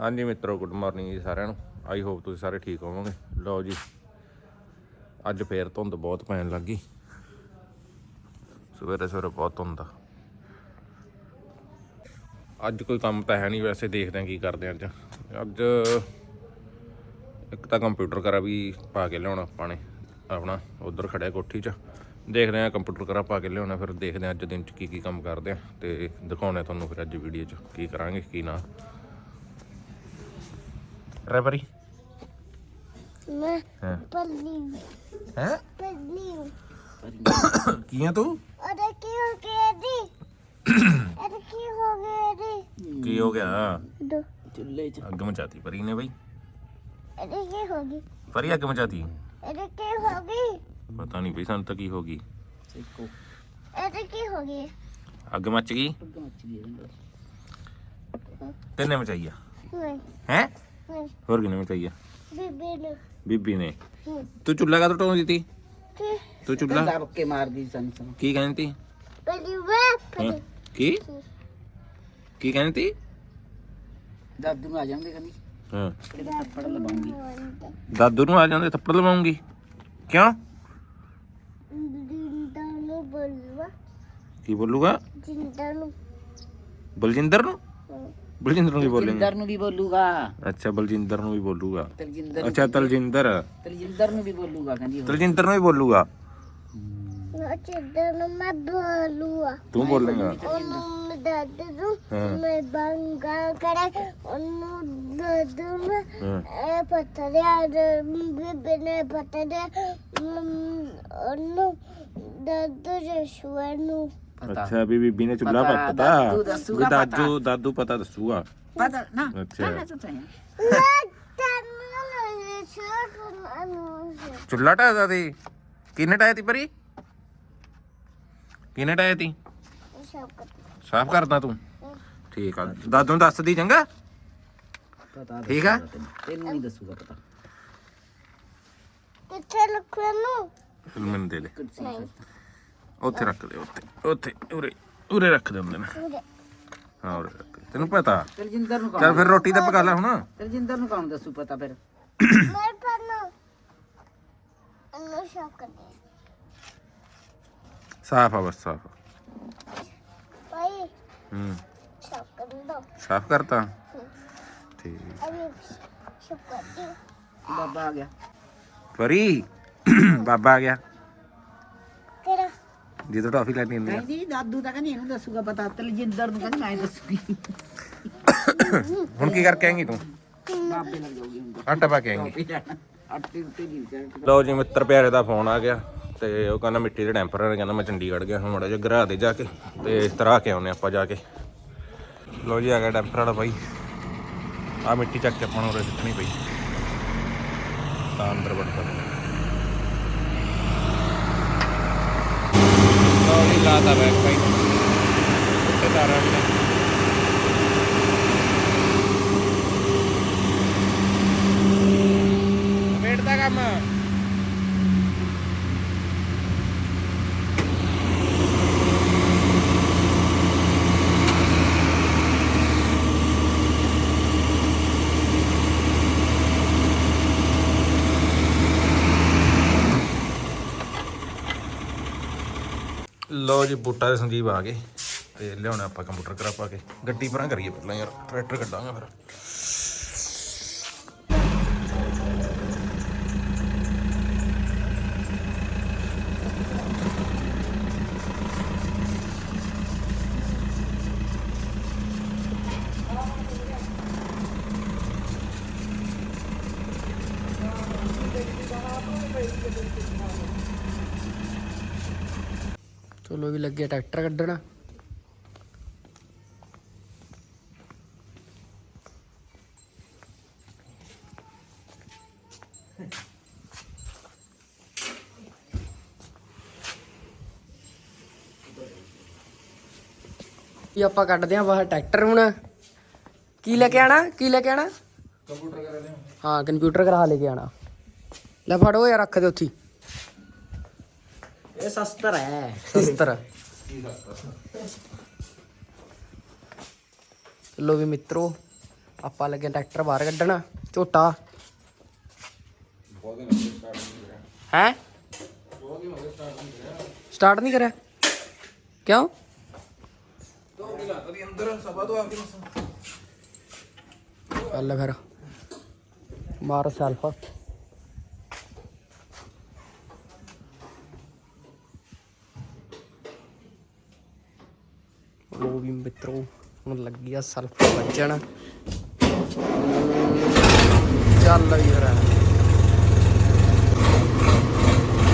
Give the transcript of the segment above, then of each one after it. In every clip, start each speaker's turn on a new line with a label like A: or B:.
A: ਹਾਂਜੀ ਮਿੱਤਰੋ good morning ਜੀ ਸਾਰਿਆਂ ਨੂੰ। ਆਈ ਹੋਪ ਤੁਸੀਂ ਸਾਰੇ ਠੀਕ ਹੋਵੋਗੇ। ਲਓ ਜੀ, ਅੱਜ ਫੇਰ ਧੁੰਦ ਬਹੁਤ ਪੈਣ ਲੱਗੀ। ਸਵੇਰੇ ਸਵੇਰੇ ਬਹੁਤ ਧੁੰਦ ਆ। ਅੱਜ ਕੋਈ ਕੰਮ ਤਾਂ ਹੈ ਨਹੀਂ ਵੈਸੇ, ਦੇਖਦੇ ਹਾਂ ਕੀ ਕਰਦੇ ਹਾਂ ਅੱਜ। ਅੱਜ ਇੱਕ ਤਾਂ ਕੰਪਿਊਟਰ ਕਰਾ ਵੀ ਪਾ ਕੇ ਲਿਆਉਣਾ ਆਪਾਂ ਨੇ, ਆਪਣਾ ਉਧਰ ਖੜਿਆ ਕੋਠੀ 'ਚ। ਦੇਖਦੇ ਹਾਂ ਕੰਪਿਊਟਰ ਕਰਾ ਪਾ ਕੇ ਲਿਆਉਣਾ, ਫਿਰ ਦੇਖਦੇ ਹਾਂ ਅੱਜ ਦਿਨ 'ਚ ਕੀ ਕੀ ਕੰਮ ਕਰਦੇ ਆ ਤੇ ਦਿਖਾਉਣੇ ਤੁਹਾਨੂੰ ਫਿਰ ਅੱਜ ਵੀਡੀਓ 'ਚ ਕੀ ਕਰਾਂਗੇ, ਕੀ ਨਾ। റബറി
B: ਪੱਲੀ।
A: ਹੈ?
B: ਪੱਲੀ।
A: ਕੀ ਆ ਤੂੰ?
B: ਅਰੇ ਕੀ ਹੋ ਗਿਆ ਦੀ ਅਰੇ ਕੀ ਹੋ ਗਿਆ ਦੀ
A: ਕੀ ਹੋ ਗਿਆ?
B: ਦੋ।
C: ਚੁੱਲ੍ਹੇ 'ਚ।
A: ਅੱਗ ਮਚਾਤੀ ਪਰੀ ਨੇ ਬਈ।
B: ਅਰੇ ਕੀ ਹੋ ਗਈ?
A: ਪਰੀ ਅੱਗ ਮਚਾਤੀ?
B: ਅਰੇ ਕੀ ਹੋ ਗਈ?
A: ਪਤਾ ਨਹੀਂ ਬਈ ਸਾਨੂੰ ਤਾਂ ਕੀ ਹੋ ਗਈ।
C: ਸਿੱਕੋ
B: ਅਰੇ ਕੀ ਹੋ ਗਈ?
A: ਅੱਗ ਮੱਚ ਗਈ?
C: ਅੱਗ ਮੱਚ ਗਈ
A: ਤਿੰਨੇ ਮਚਾਈ ਆ। ਹੈ? ਹੋਰ ਕਿਹਨੇ ਮਿਟਾਈ ਆ?
B: ਬੀਬੀ ਨੇ।
A: ਬੀਬੀ ਨੇ। ਤੂੰ ਚੁੱਲ੍ਹਾ ਕਾ ਟੋਂਦੀ
B: ਤੀ
A: ਤੂੰ ਚੁੱਲ੍ਹਾ?
C: ਦੱਬ ਕੇ ਮਾਰਦੀ ਸਨ ਸਨ।
A: ਕੀ ਕਹਿੰਦੀ
B: ਤੀ ਬੜੀ
A: ਹਾਂ, ਕੀ? ਕੀ ਕਹਿੰਦੀ ਤੀ
C: ਦਾਦੂ ਨੂੰ ਆ ਜਾਂਦੇ ਕਹਿੰਦੀ।
A: ਦਾਦੂ ਨੂੰ ਆ ਜਾਂਦੇ ਥੱਪੜ ਲਵਾਉਂਗੀ। ਕਿਉਂ? ਕੀ ਬੋਲੂਗਾ?
B: ਜਿੰਦਾ ਨੂੰ।
A: ਬਲਜਿੰਦਰ ਨੂੰ? ਬਲਜਿੰਦਰ ਨੂੰ ਵੀ ਬੋਲੇਗਾ।
C: ਤਲਜਿੰਦਰ ਨੂੰ ਵੀ ਬੋਲੂਗਾ।
A: ਅੱਛਾ ਬਲਜਿੰਦਰ ਨੂੰ ਵੀ ਬੋਲੂਗਾ।
C: ਤਲਜਿੰਦਰ
A: ਅੱਛਾ ਤਲਜਿੰਦਰ।
C: ਤਲਜਿੰਦਰ ਨੂੰ ਵੀ ਬੋਲੂਗਾ ਕਹਿੰਦੀ ਉਹ।
A: ਤਲਜਿੰਦਰ ਨੂੰ ਵੀ ਬੋਲੂਗਾ।
B: ਮੈਂ ਚਿੱਦਰ ਨੂੰ ਮੈਂ ਬੋਲੂਆ।
A: ਤੂੰ ਬੋਲੇਗਾ।
B: ਉਹਨੂੰ ਮੈਂ ਦੱਦ ਦੂੰ
A: ਹਾਂ।
B: ਮੈਂ ਬੰਗਾ ਕਰੇ। ਉਹਨੂੰ ਦੱਦ ਦੂੰ ਮੈਂ
A: ਹਾਂ।
B: ਇਹ ਪੱਥਰ ਯਾਰ ਬਿਨੇ ਪੱਥਰ ਦੇ, ਮ, ਉਹਨੂੰ ਦੱਦ ਦੂੰ ਜਸ਼ੂਆ ਨੂੰ
C: ਪਤਾ।
A: ਅੱਛਾ ਵੀ ਬੀਬੀ ਨੇ ਚੁੱਲ੍ਹਾ
C: ਪਤਾ, ਦਾਦੂ ਦੱਸੂਗਾ
A: ਵੀ ਦਾਦੂ ਦਾਦੂ ਪਤਾ ਦੱਸੂਗਾ
C: ਪਤਾ ਨਾ
A: ਅੱਛਾ।
C: ਨਾ ਤੂੰ?
A: ਕਿੰਨੇ ਢਾਇਆ ਤੀ ਪਰੀ? ਕਿੰਨੇ ਢਾਇਆ ਤੀ? ਸਾਫ਼ ਕਰਦਾ ਤੂੰ। ਠੀਕ ਆ। ਦਾਦੂ ਨੂੰ ਦੱਸਦੀ ਚੰਗਾ?
C: ਪਤਾ
A: ਠੀਕ ਆ?
C: ਤੈਨੂੰ। ਨਹੀਂ ਦੱਸੂਗਾ ਪਤਾ।
A: ਮੈਨੂੰ ਦੇ ਦੇ। ਉੱਥੇ ਰੱਖ ਦੇ ਉੱਥੇ ਉੱਥੇ ਉਰੇ ਉਰੇ ਰੱਖ ਦੇ ਹੁੰਦੇ ਨੇ। ਹਾਂ ਉਰੇ ਰੱਖ ਦੇ। ਤੈਨੂੰ ਪਤਾ?
C: ਤਲਜਿੰਦਰ ਨੂੰ
A: ਚੱਲ
C: ਕੌਣ
A: ਫਿਰ ਰੋਟੀ ਤਾਂ ਪਕਾ ਲੈ ਹੁਣ।
C: ਤਲਜਿੰਦਰ ਨੂੰ ਕੌਣ ਦੱਸੂ ਪਤਾ ਫਿਰ?
B: ਮੇਰੇ ਪਾਨੋ ਉਹਨੂੰ ਸ਼ੌਕਤ ਹੈ।
A: ਸਾਫ਼ ਆ ਬਸ ਸਾਫ਼।
B: ਭਾਈ
A: ਹੂੰ।
B: ਸ਼ੌਕਤ ਦੋ।
A: ਸਾਫ਼ ਕਰਤਾ? ਠੀਕ।
B: ਅਭੀ ਸ਼ੌਕਤ ਦੀ
C: ਬਾਬਾ ਆ ਗਿਆ।
A: ਪਰੀ ਬਾਬਾ ਆ ਗਿਆ। ਜਦੋਂ ਟੌਫੀ ਲੈਣੀ ਹੁੰਦੀ ਆ।
C: ਕਹਿੰਦੀ ਦਾਦੂ ਤਾਂ ਕਹਿੰਦੀ ਇਹਨੂੰ ਦੱਸੂਗਾ ਪਤਾ ਤਲਜਿੰਦਰ ਨੂੰ ਕਹਿੰਦੀ ਮੈਂ ਦੱਸੂਗੀ।
A: ਹੁਣ ਕੀ ਕਰਕੇ ਆਏਂਗੀ ਤੂੰ?
C: ਬਾਬੇ ਲੱਗ ਜਾਊਗੀ ਹੁਣ
A: ਆਟਾ ਪਾ ਕੇ ਆਏਂਗੀ।
C: ਅੱਟੇ ਉੱਤੇ ਨਹੀਂ ਵਿਚਾਰ
A: ਲਓ ਜੀ ਮਿੱਤਰ ਪਿਆਰੇ ਦਾ ਫੋਨ ਆ ਗਿਆ ਤੇ ਉਹ ਕਹਿੰਦਾ ਮਿੱਟੀ ਦੇ ਨੇ ਕਹਿੰਦਾ ਮੈਂ ਚੰਡੀਗੜ੍ਹ ਗਿਆ ਹੁਣ ਮੜਾ ਜਿਹਾ ਗਰਾ ਦੇ ਜਾ ਕੇ ਤੇ ਇਸ ਤਰ੍ਹਾਂ ਕੇ ਆਉਨੇ ਆਪਾਂ ਜਾ ਕੇ। ਲਓ ਜੀ ਆ ਗਿਆ ਡੈਂਪਰ ਵਾਲਾ ਬਾਈ। ਆ ਮਿੱਟੀ ਚੱਕ ਕੇ ਆਪਾਂ ਨੂੰ ਉਰੇ ਸਿੱਟਣੀ ਪਈ। ਤਾਂ ਅੰਦਰ ਲਓ ਜੀ ਲਾਤਾ ਬੈਕ ਬਾਈ ਉੱਤੇ ਤਾਰਾਂ ਨੇ ਵੇਟ ਦਾ ਕੰਮ। ਲਓ ਜੀ, ਬੂਟਾ ਦੇ ਸੰਜੀਵ ਆ ਗਏ। ਤੇ ਲਿਆਉਣਾ ਆਪਾਂ ਕੰਪਿਊਟਰ ਕਰਾ ਪਾ ਕੇ। ਗੱਡੀ ਪਰਾਂ ਕਰੀਏ ਪਹਿਲਾਂ ਯਾਰ, ਟਰੈਕਟਰ ਕੱਢਾਂਗਾ ਫਿਰ
D: ਚਲੋ ਵੀ ਲੱਗੇ ਟਰੈਕਟਰ ਕੱਢਣਾ। ਇਹ ਆਪਾਂ ਕੱਢਦੇ ਆਂ ਬਾਹਰ ਟਰੈਕਟਰ ਹੁਣ। ਕੀ ਲੈ ਕੇ ਆਣਾ? ਕੀ ਲੈ ਕੇ ਆਣਾ? ਕੰਪਿਊਟਰ ਕਰਾ ਹਾਂ ਕੰਪਿਊਟਰ ਕਰਾ ਲੈ ਕੇ ਆਣਾ। ਲੈ ਫੜੋ ਯਾਰ ਰੱਖ ਦੇ ਉੱਥੇ।
C: ਇਹ ਸਸਤਰ ਹੈ
D: ਸ਼ਸਤਰ ਚਲੋ ਵੀ ਮਿੱਤਰੋ ਆਪਾਂ ਲੱਗੇ ਟਰੈਕਟਰ ਬਾਹਰ ਕੱਢਣਾ ਝੋਟਾ ਹੈ ਸਟਾਰਟ ਨਹੀਂ ਕਰਿਆ ਕਿਉਂ ਚੱਲ ਫਿਰ ਮਾਰ ਸੈਲਫ ਲੋ ਵੀ ਮਿੱਤਰੋ, ਹੁਣ ਲੱਗੀ ਆ ਸਲਫ ਵੱਜਣ। ਚੱਲ ਵੀ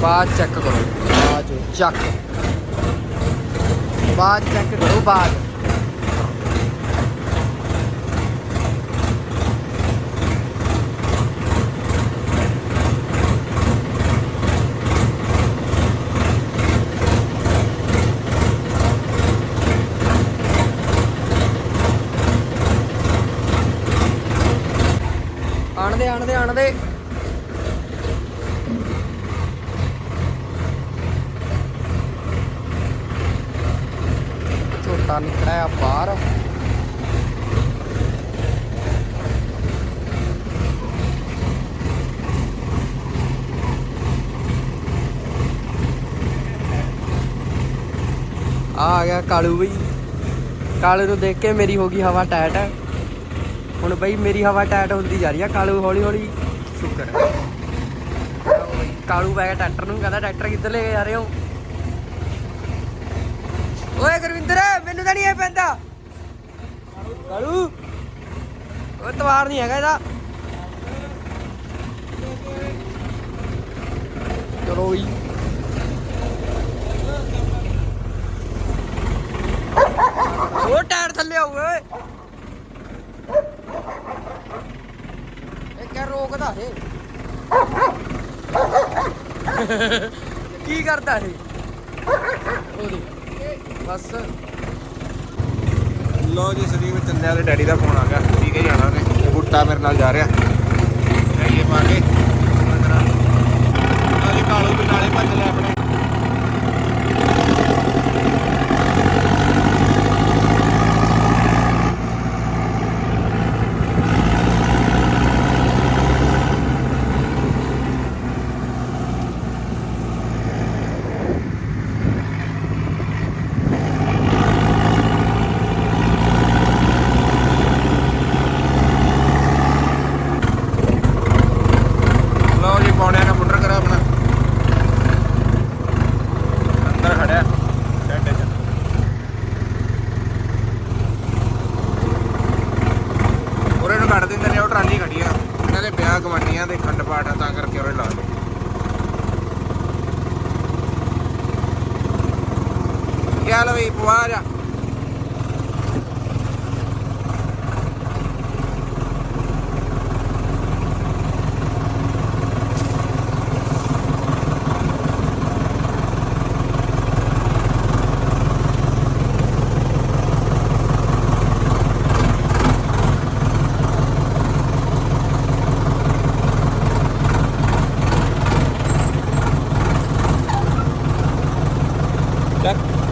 D: ਬਾਅਦ ਚੈੱਕ ਕਰੋ। ਬਾਅਦ ਚੱਕ। ਬਾਅਦ ਚੈੱਕ ਕਰੋ, ਬਾਅਦ। ਆਣ ਦੇ। ਝੋਟਾ ਨਿਕਲਿਆ ਬਾਹਰ। ਆ ਗਿਆ ਕਾਲੂ ਬਈ। ਕਾਲੂ ਨੂੰ ਦੇਖ ਕੇ ਮੇਰੀ ਹੋ ਗਈ ਹਵਾ ਟਾਈਟ ਹੁਣ ਬਈ ਮੇਰੀ ਹਵਾ ਟਾਈਟ ਹੁੰਦੀ ਜਾ ਰਹੀ ਆ ਕਾਲੂ ਹੌਲੀ ਹੌਲੀ। ਸ਼ੁਕਰ ਕਾਲੂ ਪੈ ਗਿਆ ਟਰੈਕਟਰ ਨੂੰ ਕਹਿੰਦਾ ਟਰੈਕਟਰ ਕਿੱਧਰ ਲੈ ਕੇ ਜਾ ਰਹੇ ਹੋ? ਓਏ ਗੁਰਵਿੰਦਰ ਮੈਨੂੰ ਤਾਂ ਨਹੀਂ ਇਹ ਪੈਂਦਾ। ਕਾਲੂ ਉਹ ਤਵਾਰ ਨਹੀਂ ਹੈਗਾ ਇਹਦਾ। ਚਲੋ ਜੀ ਉਹ ਟਾਇਰ ਥੱਲੇ ਆਉ ਓਏ। ਇਹ ਕਿਆ ਰੋਕਦਾ ਇਹ? ਕੀ ਕਰਦਾ ਇਹ? ਉਹਦੀ ਬਸ।
A: ਲੋ ਜੀ, ਸਰੀਰ ਚੰਨਿਆ ਦੇ ਡੈਡੀ ਦਾ ਫੋਨ ਆ ਗਿਆ। ਠੀਕ ਹੈ ਜਾਣਾ ਨੇ ਗੁੱਟਾ ਮੇਰੇ ਨਾਲ ਜਾ ਰਿਹਾ। ਜਾਈਏ ਪਾ ਕੇ। ਅੰਦਰ ਕਾਲੂ ਵੀ ਨਾਲੇ ਭੱਜ ਲੈ ਆਪਣੇ ਲਓ ਜੀ ਪੌਣਿਆਂ ਦਾ ਮੁੰਡਰ ਕਰਾ ਆਪਣਾ ਅੰਦਰ ਖੜਿਆ ਟੈਂਟ 'ਚ ਉਰੇ ਨੂੰ ਕੱਢ ਦਿੰਦੇ ਨੇ ਉਹ ਟਰਾਲੀ ਖੜੀ ਆ ਇਹਨਾਂ ਦੇ ਵਿਆਹ ਗਵਾਂਡੀਆਂ ਦੇ ਖੰਡ ਪਾਠ ਆ ਤਾਂ ਕਰਕੇ ਉਰੇ ਲਾ ਲਓ ਕੀ ਹਾਲ ਆ ਬਈ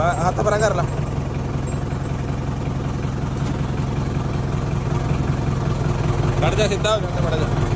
A: ਕਰੇ ਹੱਥ ਨਾਲ ਪਰਾਂ ਕਰ ਲਾ ਕੱਢ ਜਾ ਸਿੱਧਾ ਹੋ ਜਾਂਦਾ ਮੜਾ ਜਾ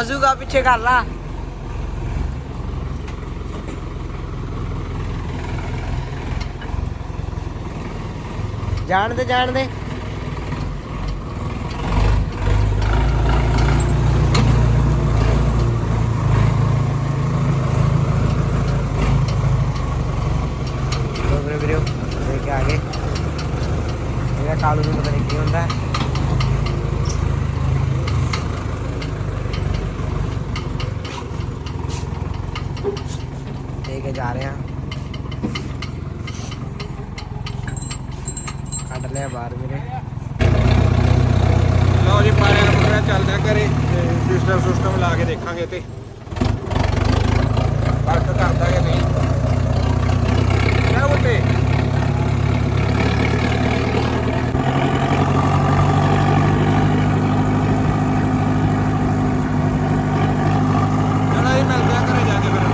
D: ਵਜੂਗਾ ਪਿੱਛੇ ਕਰ ਲਾ। ਜਾਣ ਦੇ ਜਾਣ ਦੇ ਲੋ ਵੀਰੇ ਵੀਰੇ ਦੇਖ ਕੇ ਆ ਗਏ ਇਹਦਾ ਕਾਲੂ ਨੂੰ ਪਤਾ ਨਹੀਂ ਕੀ ਹੁੰਦਾ ਦੇ ਕੇ ਜਾ ਰਹੇ ਆ ਕੱਢ ਲਿਆ ਬਾਹਰ ਵੀਰੇ
A: ਲਓ ਜੀ ਪਾਰੇ ਦਾ ਮੁੰਡਾ ਘਰੇ ਤੇ ਸਿਸਟਮ ਸਿਸਟਮ ਲਾ ਕੇ ਦੇਖਾਂਗੇ ਤੇ। ਵਰਕ ਕਰਦਾ ਕਿ ਨਹੀਂ। ਕਿਆ ਬੁੱਤੇ ਜਾ ਕੇ ਫਿਰ।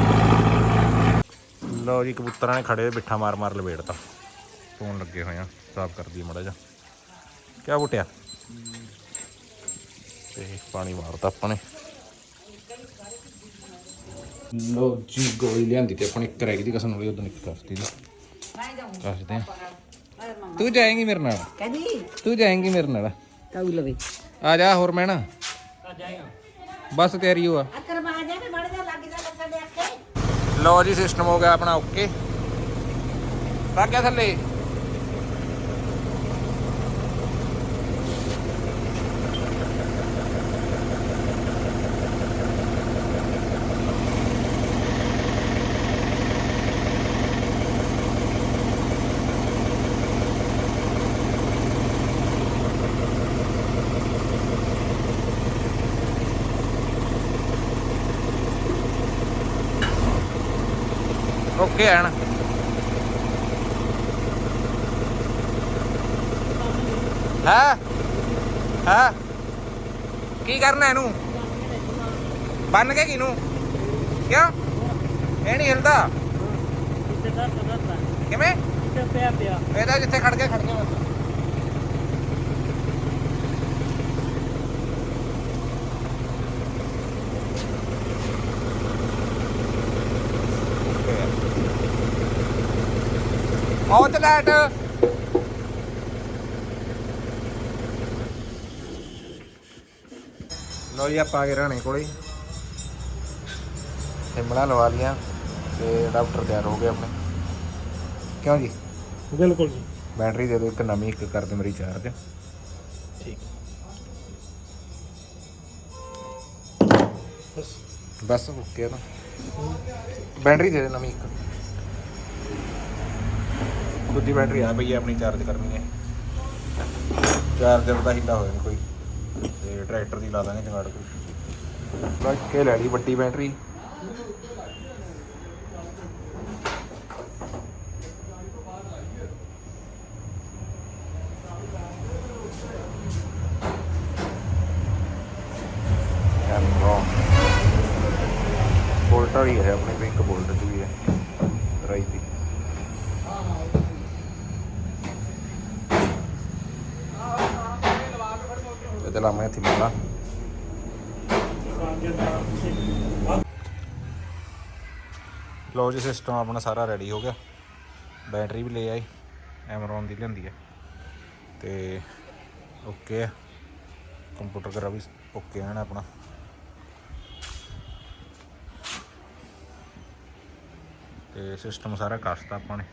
A: ਲਓ ਜੀ, ਕਬੂਤਰਾਂ ਨੇ ਖੜੇ ਬਿੱਠਾ ਮਾਰ ਮਾਰ ਲਵੇੜਤਾ ਫੋਨ ਲੱਗੇ ਹੋਏ ਆ, ਸਾਫ਼ ਕਰਦੀ ਮੜਾ ਜਾ ਕਿਆ ਬੁੱਟਿਆ? ਤੇ ਪਾਣੀ ਮਾਰਤਾ ਆਪਾਂ ਨੇ। ਲੋ ਜੀ ਗੋਲੀ ਲਿਆਂਦੀ ਤੇ ਆਪਣੀ ਕਰੈਕ ਦੀ ਕਸਮ ਹੋਈ ਉਦੋਂ ਇੱਕ ਕਰਤੀ ਦੀ। ਦੱਸਦੇ ਆ। ਤੂੰ ਜਾਏਂਗੀ ਮੇਰੇ ਨਾਲ?
C: ਕਹਿੰਦੀ।
A: ਤੂੰ ਜਾਏਂਗੀ ਮੇਰੇ ਨਾਲ?
C: ਕਾਉ ਲਵੇ।
A: ਆ ਜਾ ਹੋਰ ਮੈਂ ਨਾ। ਆ ਜਾਏਗਾ। ਬਸ ਤਿਆਰੀ ਹੋ ਆ।
C: ਮਾ ਜਾ ਕੇ ਮੜ ਜਾ ਲੱਗ ਜਾ ਸਾਡੇ ਅੱਖੇ।
A: ਲਓ ਜੀ ਸਿਸਟਮ ਹੋ ਗਿਆ ਆਪਣਾ ਓਕੇ। ਲੱਗ ਗਿਆ ਥੱਲੇ। ਓਕੇ ਐਨ ਹੈ? ਹੈ? ਕੀ ਕਰਨਾ ਇਹਨੂੰ? ਬੰਨ ਕੇ ਕਿਨੂੰ ਕਿਉਂ? ਇਹ ਨਹੀਂ ਹਿਲਦਾ। ਕਿਵੇਂ? ਇਹਦਾ ਜਿੱਥੇ ਖੜ ਕੇ ਖੜ ਗਿਆ ਬਸ। ਆਉ ਤੇ ਲੈਟ ਲੋ ਜੀ ਆਪਾਂ ਆ ਗਏ ਰਾਣੇ ਕੋਲੇ। ਸਿਮਲਾ ਲਵਾ ਲੀਆਂ ਤੇ ਡਾਕਟਰ ਤਿਆਰ ਹੋ ਗਏ ਆਪਣੇ। ਕਿਉਂ ਜੀ?
E: ਬਿਲਕੁਲ ਜੀ।
A: ਬੈਟਰੀ ਦੇ ਦਿਓ ਇੱਕ ਨਵੀਂ ਇੱਕ ਕਰ ਦਿਓ ਮੇਰੀ ਚਾਰਜ
E: ਠੀਕ। ਬਸ।
A: ਬਸ ਓਕੇ ਆ ਤਾਂ। ਬੈਟਰੀ ਦੇ ਦੇ ਨਵੀਂ ਇੱਕ। ਦੂਜੀ ਬੈਟਰੀ ਆ ਪਈ ਹੈ ਆਪਣੀ ਚਾਰਜ ਕਰਨੀ ਹੈ। ਚਾਰਜਰ ਦਾ ਹਿੱਲਾ ਹੋਇਆ ਨਹੀਂ ਕੋਈ। ਤੇ ਟਰੈਕਟਰ ਦੀ ਲਾ ਦਾਂਗੇ ਜਗਾੜ ਕੋਈ। ਬਸ ਕੇ ਲੈ ਲਈ ਵੱਡੀ ਬੈਟਰੀ। ਬੋਲਟਰ ਹੀ ਹੈ ਆਪਣੇ ਪਿੰਕ ਬੋਲਟਰ ਦੀ ਵੀ ਹੈ। ਰਾਈਟ ਦੀ। ਇਹਦੇ ਲਾ ਮੈਂ ਇੱਥੇ ਲੋ ਜੀ ਸਿਸਟਮ ਆਪਣਾ ਸਾਰਾ ਰੈਡੀ ਹੋ ਗਿਆ। ਬੈਟਰੀ ਵੀ ਲੈ ਆਈ ਐਮਰੋਨ ਦੀ ਲੈਂਦੀ ਹੈ ਤੇ ਓਕੇ ਹੈ ਕੰਪਿਊਟਰ ਕਰਾ ਵੀ ਓਕੇ ਹੈ ਆਪਣਾ। ਤੇ ਸਿਸਟਮ ਸਾਰਾ ਕਸਤਾ ਆਪਾਂ ਨੇ।